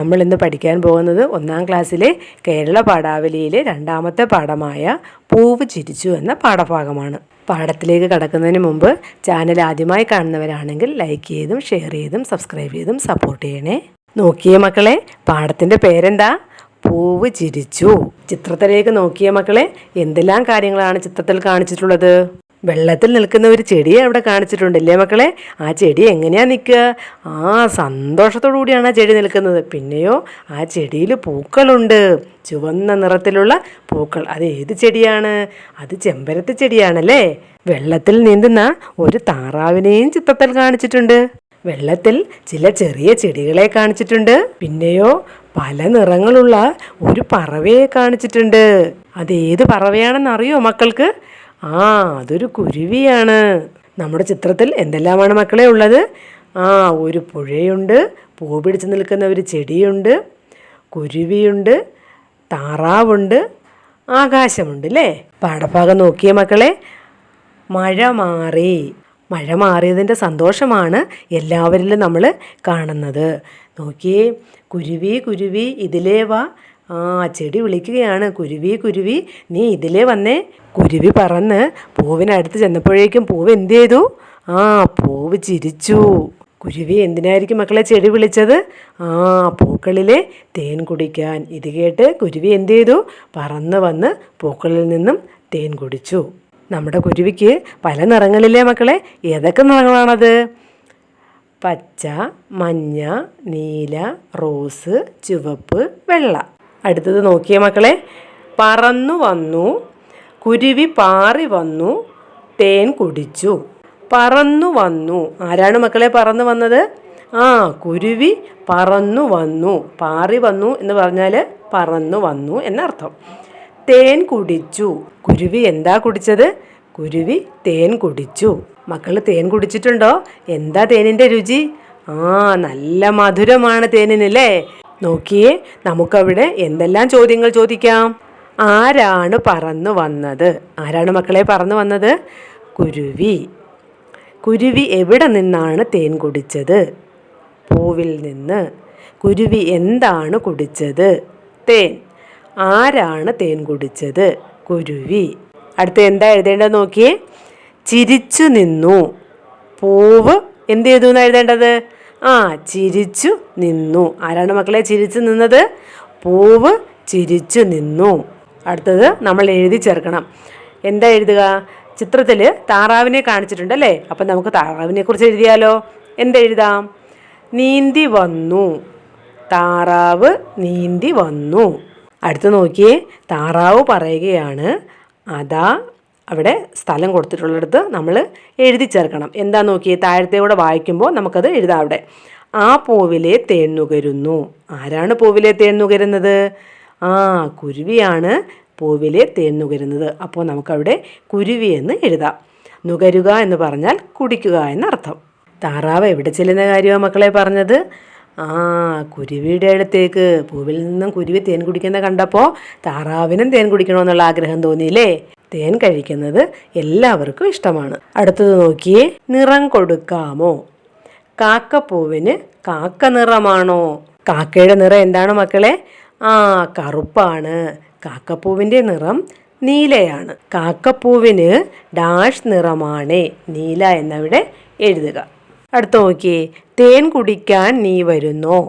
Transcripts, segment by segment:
നമ്മൾ ഇന്ന് പഠിക്കാൻ പോകുന്നത് ഒന്നാം ക്ലാസ്സിലെ കേരള പാഠാവലിയിലെ രണ്ടാമത്തെ പാഠമായ പൂവ് ചിരിച്ചു എന്ന പാഠഭാഗമാണ്. പാഠത്തിലേക്ക് കടക്കുന്നതിന് മുമ്പ് ചാനൽ ആദ്യമായി കാണുന്നവരാണെങ്കിൽ ലൈക്ക് ചെയ്തും ഷെയർ ചെയ്തും സബ്സ്ക്രൈബ് ചെയ്തും സപ്പോർട്ട് ചെയ്യണേ. നോക്കിയ മക്കളെ പാഠത്തിന്റെ പേരെന്താ? പൂവ് ചിരിച്ചു. ചിത്രത്തിലേക്ക് നോക്കിയ മക്കളെ എന്തെല്ലാം കാര്യങ്ങളാണ് ചിത്രത്തിൽ കാണിച്ചിട്ടുള്ളത്? വെള്ളത്തിൽ നിൽക്കുന്ന ഒരു ചെടിയെ അവിടെ കാണിച്ചിട്ടുണ്ടല്ലേ മക്കളെ? ആ ചെടി എങ്ങനെയാണ് നിൽക്കുക? ആ സന്തോഷത്തോടു കൂടിയാണ് ആ ചെടി നിൽക്കുന്നത്. പിന്നെയോ ആ ചെടിയിൽ പൂക്കളുണ്ട്. ചുവന്ന നിറത്തിലുള്ള പൂക്കൾ. അത് ഏത് ചെടിയാണ്? അത് ചെമ്പരത്തി ചെടിയാണല്ലേ? വെള്ളത്തിൽ നീന്തുന്ന ഒരു താറാവിനെയും ചിത്രത്തിൽ കാണിച്ചിട്ടുണ്ട്. വെള്ളത്തിൽ ചില ചെറിയ ചെടികളെ കാണിച്ചിട്ടുണ്ട്. പിന്നെയോ പല നിറങ്ങളുള്ള ഒരു പറവയെ കാണിച്ചിട്ടുണ്ട്. അത് ഏത് പറവയാണെന്ന് അറിയോ മക്കൾക്ക്? ആ അതൊരു കുരുവിയാണ്. നമ്മുടെ ചിത്രത്തിൽ എന്തെല്ലാമാണ് മക്കളെ ഉള്ളത്? ആ ഒരു പുഴയുണ്ട് പൂ പിടിച്ച് നിൽക്കുന്ന ഒരു ചെടിയുണ്ട് കുരുവിയുണ്ട് താറാവുണ്ട് ആകാശമുണ്ട് അല്ലേ പാഠഭാഗം നോക്കിയ മക്കളെ. മഴ മാറി. മഴ മാറിയതിന്റെ സന്തോഷമാണ് എല്ലാവരിലും നമ്മൾ കാണുന്നത്. നോക്കിയേ കുരുവി കുരുവി ഇതിലേ വാ ആ ചെടി വിളിക്കുകയാണ്. കുരുവി കുരുവി. നീ ഇതിലേ വന്നേ. കുരുവി പറന്ന് പൂവിനടുത്ത് ചെന്നപ്പോഴേക്കും പൂവ് എന്ത് ചെയ്തു? ആ പൂവ് ചിരിച്ചു. കുരുവി എന്തിനായിരിക്കും മക്കളെ ചെടി വിളിച്ചത്? ആ പൂക്കളിലെ തേൻ കുടിക്കാൻ. ഇത് കേട്ട് കുരുവി എന്ത് ചെയ്തു? പറന്ന് വന്ന് പൂക്കളിൽ നിന്നും തേൻ കുടിച്ചു. നമ്മുടെ കുരുവിക്ക് പല നിറങ്ങളില്ലേ മക്കളെ? ഏതൊക്കെ നിറങ്ങളാണത്? പച്ച മഞ്ഞ നീല റോസ് ചുവപ്പ് വെള്ള. അടുത്തത് നോക്കിയ മക്കളെ. പറന്നു വന്നു കുരുവി പാറി വന്നു തേൻ കുടിച്ചു. പറന്നു വന്നു. ആരാണ് മക്കളെ പറന്നു വന്നത്? ആ കുരുവി പറന്നു വന്നു. പാറി വന്നു എന്ന് പറഞ്ഞാൽ പറന്നു വന്നു എന്നർത്ഥം. തേൻ കുടിച്ചു. കുരുവി എന്താ കുടിച്ചത്? കുരുവി തേൻ കുടിച്ചു. മക്കൾ തേൻ കുടിച്ചിട്ടുണ്ടോ? എന്താ തേനിന്റെ രുചി? ആ നല്ല മധുരമാണ് തേനിനല്ലേ നോക്കിയേ നമുക്കവിടെ എന്തെല്ലാം ചോദ്യങ്ങൾ ചോദിക്കാം? ആരാണ് പറന്നു വന്നത്? ആരാണ് മക്കളെ പറന്നു വന്നത്? കുരുവി. കുരുവി എവിടെ നിന്നാണ് തേൻ കുടിച്ചത്? പൂവിൽ നിന്ന്. കുരുവി എന്താണ് കുടിച്ചത്? തേൻ. ആരാണ് തേൻ കുടിച്ചത്? കുരുവി. അടുത്ത എന്താ എഴുതേണ്ടത് നോക്കിയേ? ചിരിച്ചു നിന്നു. പൂവ് എന്ത് ചെയ്തു എന്ന് എഴുതേണ്ടത്? ആ ചിരിച്ചു നിന്നു. ആരാണ് മക്കളെ ചിരിച്ചു നിന്നത്? പൂവ് ചിരിച്ചു നിന്നു. അടുത്തത് നമ്മൾ എഴുതി ചേർക്കണം. എന്താ എഴുതുക? ചിത്രത്തിൽ താറാവിനെ കാണിച്ചിട്ടുണ്ട് അല്ലേ? അപ്പം നമുക്ക് താറാവിനെ കുറിച്ച് എഴുതിയാലോ? എന്തെഴുതാം നീന്തി വന്നു. താറാവ് നീന്തി വന്നു. അടുത്ത് നോക്കിയേ താറാവ് പറയുകയാണ് അതാ അവിടെ സ്ഥലം കൊടുത്തിട്ടുള്ളിടത്ത് നമ്മൾ എഴുതി ചേർക്കണം. എന്താ നോക്കിയേ? താഴത്തെ കൂടെ വായിക്കുമ്പോൾ നമുക്കത് എഴുതാം അവിടെ. ആ പൂവിലെ തേൻ നുകരുന്നു. ആരാണ് പൂവിലെ തേൻ നുകരുന്നത്? ആ കുരുവിയാണ് പൂവിലെ തേൻ നുകരുന്നത്. അപ്പോൾ നമുക്കവിടെ കുരുവി എന്ന് എഴുതാം. നുകരുക എന്ന് പറഞ്ഞാൽ കുടിക്കുക എന്നർത്ഥം. താറാവ് എവിടെ ചെല്ലുന്ന കാര്യമാണ് മക്കളെ പറഞ്ഞത്? ആ കുരുവിയുടെ അടുത്തേക്ക്. പൂവിൽ നിന്നും കുരുവി തേൻ കുടിക്കുന്ന കണ്ടപ്പോൾ താറാവിനും തേൻ കുടിക്കണമെന്നുള്ള ആഗ്രഹം തോന്നിയില്ലേ? തേൻ കഴിക്കുന്നത് എല്ലാവർക്കും ഇഷ്ടമാണ്. അടുത്തത് നോക്കിയേ നിറം കൊടുക്കാമോ? കാക്കപ്പൂവിന് കാക്ക നിറമാണോ? കാക്കയുടെ നിറം എന്താണ് മക്കളെ? ആ കറുപ്പാണ്. കാക്കപ്പൂവിന്റെ നിറം നീലയാണ്. കാക്കപ്പൂവിന് ഡാഷ് നിറമാണേ നീല എന്നവിടെ എഴുതുക. അടുത്ത നോക്കിയേ തേൻ കുടിക്കാൻ നീ വരുന്നോ?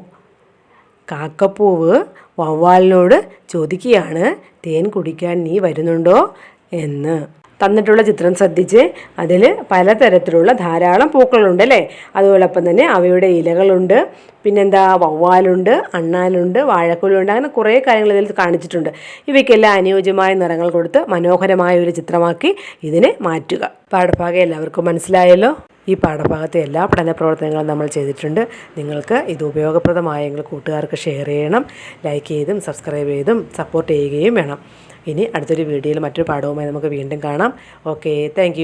കാക്കപ്പൂവ് വവ്വാലിനോട് ചോദിക്കുകയാണ് തേൻ കുടിക്കാൻ നീ വരുന്നുണ്ടോ? എന്ന്. തന്നിട്ടുള്ള ചിത്രം ശ്രദ്ധിച്ച് അതിൽ പലതരത്തിലുള്ള ധാരാളം പൂക്കളുണ്ട് അല്ലേ? അതോടൊപ്പം തന്നെ അവയുടെ ഇലകളുണ്ട്. പിന്നെന്താ വവ്വാലുണ്ട് അണ്ണാലുണ്ട് വാഴക്കുലുണ്ട് അങ്ങനെ കുറേ കാര്യങ്ങൾ ഇതിൽ കാണിച്ചിട്ടുണ്ട്. ഇവയ്ക്കെല്ലാം അനുയോജ്യമായ നിറങ്ങൾ കൊടുത്ത് മനോഹരമായ ഒരു ചിത്രമാക്കി ഇതിനെ മാറ്റുക. പാഠഭാഗം എല്ലാവർക്കും മനസ്സിലായല്ലോ? ഈ പാഠഭാഗത്തെ എല്ലാ പഠന പ്രവർത്തനങ്ങളും നമ്മൾ ചെയ്തിട്ടുണ്ട്. നിങ്ങൾക്ക് ഇത് ഉപയോഗപ്രദമായെങ്കിൽ കൂട്ടുകാർക്ക് ഷെയർ ചെയ്യണം ലൈക്ക് ചെയ്തും സബ്സ്ക്രൈബ് ചെയ്തും സപ്പോർട്ട് ചെയ്യുകയും വേണം. ഇനി അടുത്തൊരു വീഡിയോയിൽ മറ്റൊരു പാഠവുമായി നമുക്ക് വീണ്ടും കാണാം. Okay thank